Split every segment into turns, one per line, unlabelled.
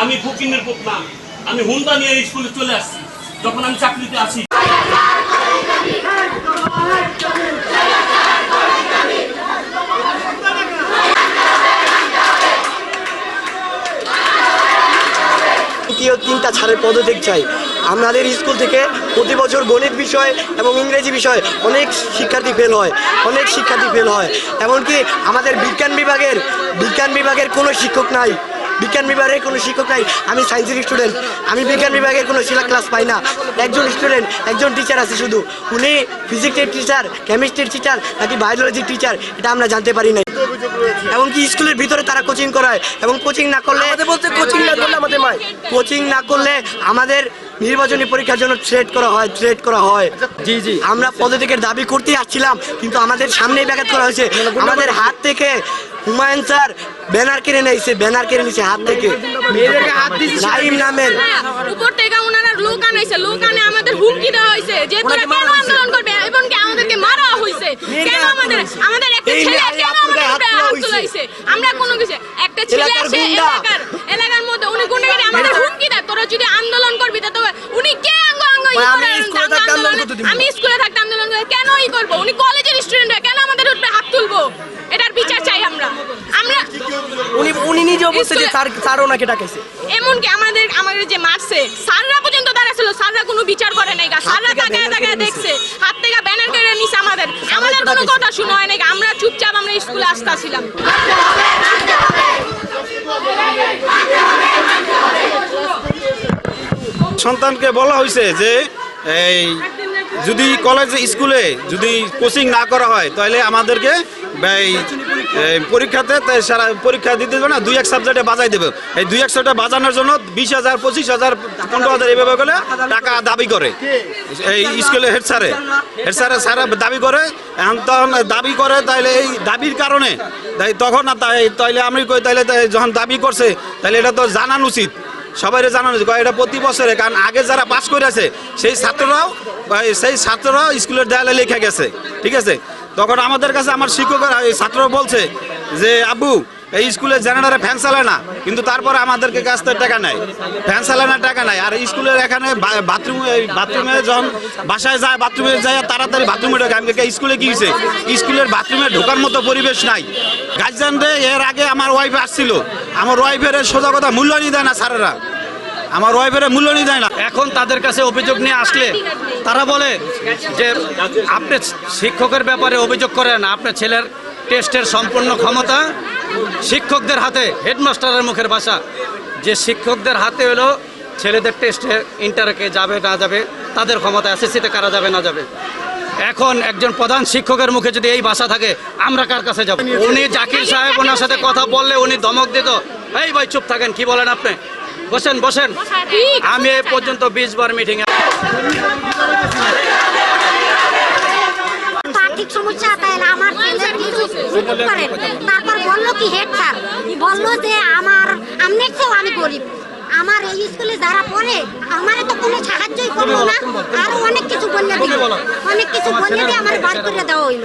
আমি ফকিনের পুত না আমি হুন্ডা নিয়ে স্কুলে চলে আসছি। যখন আমি চাকরিতে আসি
তৃতীয় তিনটা ছাড়ের পদত্যাগ চাই। আমাদের স্কুল থেকে প্রতি বছর গণিত বিষয় এবং ইংরেজি বিষয় অনেক শিক্ষার্থী ফেল হয়, অনেক শিক্ষার্থী ফেল হয়। এমনকি আমাদের বিজ্ঞান বিভাগের বিজ্ঞান বিভাগের কোনো শিক্ষক নাই। বিজ্ঞান বিভাগের কোনো শিক্ষক নাই। আমি সায়েন্সের স্টুডেন্ট আমি বিজ্ঞান বিভাগের কোনো শিলা ক্লাস পাই না। একজন স্টুডেন্ট একজন টিচার আছে শুধু। উনি ফিজিক্সের টিচার কেমিস্ট্রির টিচার নাকি বায়োলজির টিচার এটা আমরা জানতে পারি না কি স্কুলের ভিতরে তারা কোচিং করায়। এবং কোচিং না করলে আমাদের বলতে কোচিং না করলে আমাদের মায়। কোচিং না করলে আমাদের নির্বাচনী পরীক্ষার জন্য থ্রেট করা হয় থ্রেট করা হয়। জি জি। আমরা পদত্যাগের দাবি করতে আসছিলাম কিন্তু আমাদের সামনেই ব্যাঘাত করা হয়েছে। আমাদের হাত থেকে হুমায়ুন স্যার ব্যানার কেড়ে নিয়েছে ব্যানার কেড়ে নিয়েছে হাত থেকে। নাইম নামের।
উপর থেকে ওনারা লোক আনাইছে লোক আনে আমাদের হুমকি দেওয়া হয়েছে যে তোরা কেন আন্দোলন করবে? এবং কি আমাদেরকে মারা হয়েছে। কেন আমাদের আমাদের একটা ছেলে কেন আমাদের
হাত
তুলাইছে আমরা কোনো কিছু একটা ছেলে
এলাকার
আছে এলাকার এলাকার মধ্যে উনি গুন্ডাগিরি আমাদের হুমকি দেয়। তোরা যদি আন্দোলন করবি তা তবে উনি কে আঙ্গ আঙ্গ
আমি স্কুলে থাকতে আন্দোলন
আন্দোলনে- আমি স্কুলে থাকতে আন্দোলন কেন ই করব? উনি কলেজের স্টুডেন্ট কেন আমাদের উপরে হাত তুলবো? আমরা আমরা
উনি উনি নিজেও বলছে যে স্যার স্যার ওনাকে ডাকাইছে
এমনকি আমাদের আমাদের যে মারছে স্যাররা পর্যন্ত দাঁড়াছিল স্যাররা কোনো বিচার করে নাই গা। স্যাররা
থেকে
তাকায় তাকায় দেখছে হাত থেকে ব্যানার নিছে আমাদের। আমাদের কোনো কথা শুনো হয় নাই আমরা চুপচাপ আমরা স্কুলে আসতাছিলাম।
সন্তানকে বলা হয়েছে যে এই যদি কলেজে স্কুলে যদি কোচিং না করা হয় তাহলে আমাদেরকে পরীক্ষাতে সারা পরীক্ষা দিতে দেবে না, দুই এক সাবজেক্টে বাজাই দেবে। এই দুই এক সাবজেক্টে বাজানোর জন্য বিশ হাজার, পঁচিশ হাজার, পনেরো হাজার এইভাবে করে টাকা দাবি করে। এই স্কুলে হেড স্যারে হেড স্যারে স্যারে দাবি করে, এখন তখন দাবি করে, তাইলে এই দাবির কারণে, তাই তখন তাইলে আমি কই, তাইলে তাই যখন দাবি করছে তাহলে এটা তো জানানো উচিত। সবাই জানানো উচিত এটা প্রতি বছরে, কারণ আগে যারা পাস করেছে সেই ছাত্ররাও সেই ছাত্ররাও স্কুলের দেয়ালে লিখে গেছে, ঠিক আছে? তখন আমাদের কাছে আমার শিক্ষকরা, এই ছাত্ররা বলছে যে, আব্বু, এই স্কুলে জেনারেটারে ফ্যান চালায় না, কিন্তু তারপরে আমাদেরকে কাছ থেকে টাকা নেয়। ফ্যান চালানোর টাকা নেয়। আর স্কুলের এখানে বাথরুম বাথরুমে যখন বাসায় যায়, বাথরুমে যায়, তাড়াতাড়ি বাথরুমে ঢোকে। আমি স্কুলে কি হয়েছে? স্কুলের বাথরুমে ঢোকার মতো পরিবেশ নাই। গার্জিয়ানরে এর আগে আমার ওয়াইফ আসছিল। আমার ওয়াইফের সোজা কথা মূল্যই দেয় না স্যারেরা। আমার ওয়াইফের মূল্যই দেয় না।
এখন তাদের কাছে অভিযোগ নিয়ে আসলে তারা বলে যে আপনি শিক্ষকের ব্যাপারে অভিযোগ করেন আপনার ছেলের টেস্টের সম্পূর্ণ ক্ষমতা শিক্ষকদের হাতে, হেডমাস্টারের মুখের ভাষা। যে শিক্ষকদের হাতে হলো ছেলেদের টেস্টে ইন্টারকে যাবে, না যাবে, তাদের ক্ষমতা এসএসসিতে কারা যাবে, না যাবে। এখন একজন প্রধান শিক্ষকের মুখে যদি এই ভাষা থাকে, আমরা কার কাছে যাব? উনি জাকির সাহেব, ওনার সাথে কথা বললে উনি ধমক দিত। এই ভাই, চুপ থাকেন, কি বলেন আপনি? বসেন বসেন। আমি এই পর্যন্ত বিশ বার মিটিং
আর্থিক সমস্যা তাহলে আমার ছেলে কিছু সুযোগ করেন তারপর বলল কি হেড স্যার বলল যে আমার আমনের চেয়েও আমি গরিব। আমার এই স্কুলে যারা পড়ে আমার তো কোনো সাহায্যই করল না। আরও অনেক কিছু বললে দিল। অনেক কিছু বললে দিয়ে আমার বার করে দেওয়া হইল।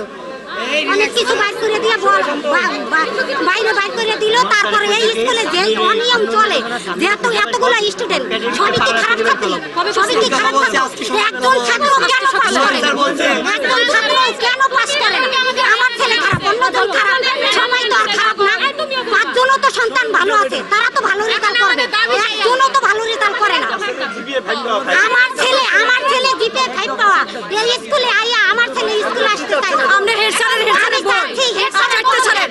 অনেক কিছু বাইর করে দিয়ে বাইরে বাইর করে দিল, তারপরে এই স্কুলে যে অনিয়ম চলে, যেহেতু এতগুলো স্টুডেন্ট সবই কি খারাপ ছাত্রী? সবই কি খারাপ ছাত্র? একজন ছাত্র কেন পাস করে একজন ছাত্র কেন পাস করে? আমার ছেলে খারাপ অন্যজন খারাপ সবাই তো আর খারাপ না পাঁচজনও তো সন্তান ভালো আছে তারা তো ভালো রেজাল্ট করবে একজনও তো ভালো রেজাল্ট করে না আমার ছেলে আমার ছেলে জিপে ফাইভ পাওয়া এই স্কুলে আইয়া আমার ছেলে স্কুলে আসতে চায় না
আমরা হেড স্যারের হেড
আমি চাচ্ছি হেড স্যারের পদত্যাগ।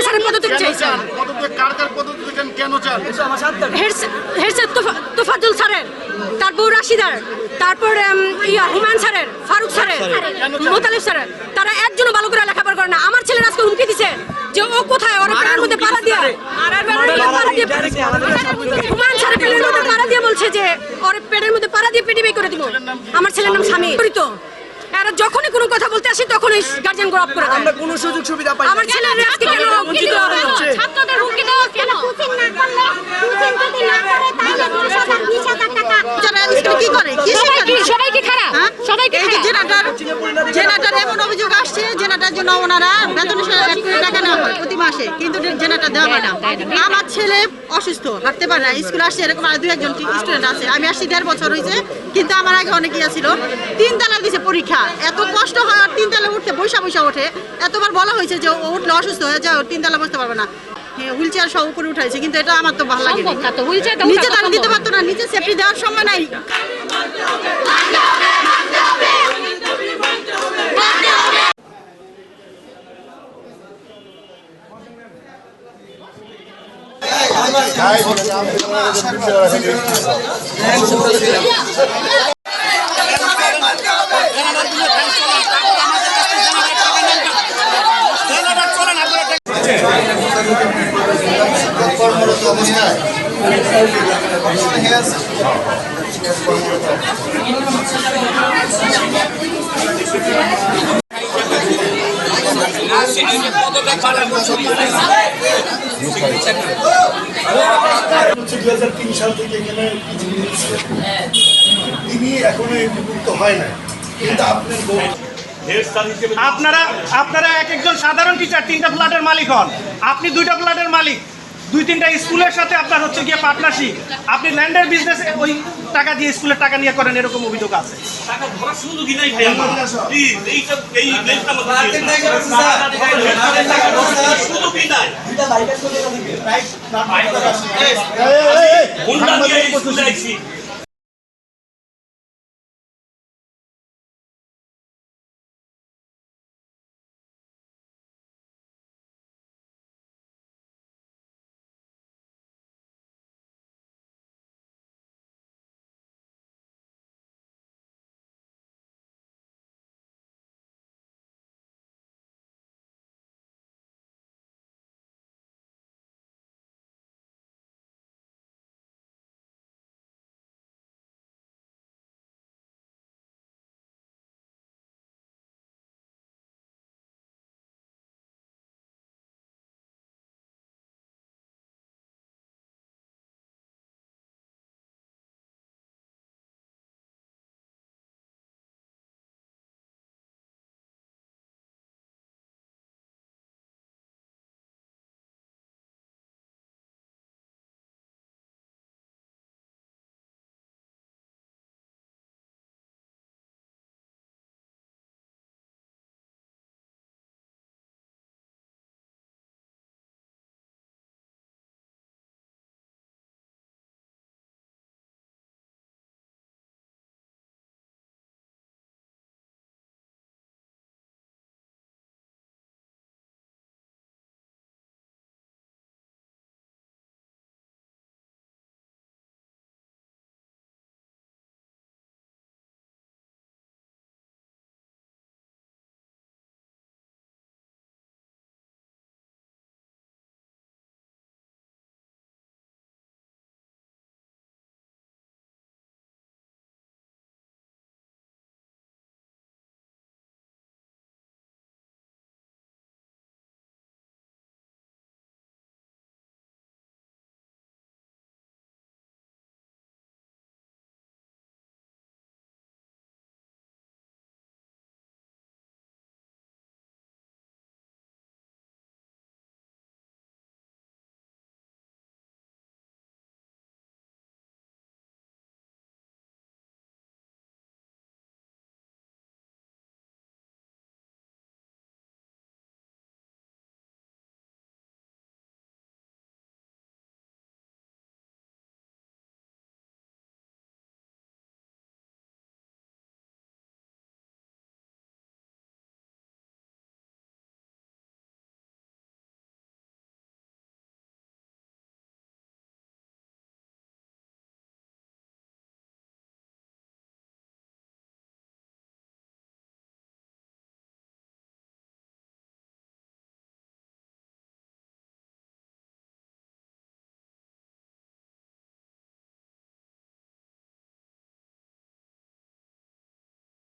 চারটে স্যারের পদত্যাগ চাইছেন
পদত্যাগ কার কার পদত্যাগ কেন চান?
হেড স্যার তোফাজুল স্যারের তারপর রাশিদার তারপর ইয়া হুমায়ুন স্যারের ফারুক স্যারের মোতালিফ স্যারের। তারা একজনও ভালো করে লেখাপড়া করে না। আমার ছেলের আজকে হুমকি দিছে যে ও কোথায়? ওর মধ্যে পালা দিয়ে পাড়া দিয়ে হুমায়ুন স্যারের পেটের মধ্যে পাড়া দিয়ে বলছে যে ওর পেটের মধ্যে পাড়া দিয়ে পেটি বের করে দিব আমার ছেলের নাম স্বামী তো আর যখনই কোনো কথা বলতে আসি তখনই গার্জিয়ান গ্রপ করে দেয়
আমরা কোনো সুযোগ সুবিধা পাই।
আমার ছেলে আজকে কেন হুমকি দেওয়া হচ্ছে ছাত্রদের হুমকি দেওয়া কেন
কোচিং না করলে কোচিং যদি না করে তাহলে দশ হাজার বিশ হাজার টাকা
যারা স্কুলে কি করে কি
সবাই কি
শেখায়?
সবাই কি খারাপ
হ্যাঁ?
সবাই কি খারাপ?
জেনাটার জেনাটার এমন অভিযোগ আসছে জেনাটার জন্য ওনারা বেতন টাকা নেওয়া হয় প্রতি মাসে আসে কিন্তু জেনারেটর দেওয়া হয় না। আমার ছেলে অসুস্থ হাঁটতে পারে না স্কুলে আসছে এরকম আর দুই একজন স্টুডেন্ট আছে। আমি আসছি দেড় বছর হয়েছে কিন্তু আমার আগে অনেক ইয়ে ছিল। তিন তালা দিছে পরীক্ষা। এত কষ্ট হয় আর তিন তালা উঠতে বৈশা বৈশা ওঠে। এতবার বলা হয়েছে যে ও উঠলে অসুস্থ হয়ে যায় তিন তালা বসতে পারবে না। হুইল চেয়ার সহ উপরে উঠাইছে কিন্তু এটা আমার তো ভালো লাগে
সম্ভব না তো, wheelchair টা
নিচে তারা দিতে পারতো না নিচে সেফটি দেওয়ার সময় নাই।
কর্মরত অবস্থায়
হাজার আপনারা
আপনারা এক একজন সাধারণ টিচার তিনটা ফ্ল্যাটের মালিক হন। আপনি দুইটা ফ্ল্যাটের মালিক। দুই তিনটা স্কুলের সাথে আপনার হচ্ছে গিয়ে পার্টনারশিপ আপনি ল্যান্ডের বিজনেস ওই টাকা দিয়ে স্কুলের টাকা নিয়ে করেন এরকম অভিযোগ আছে
টাকা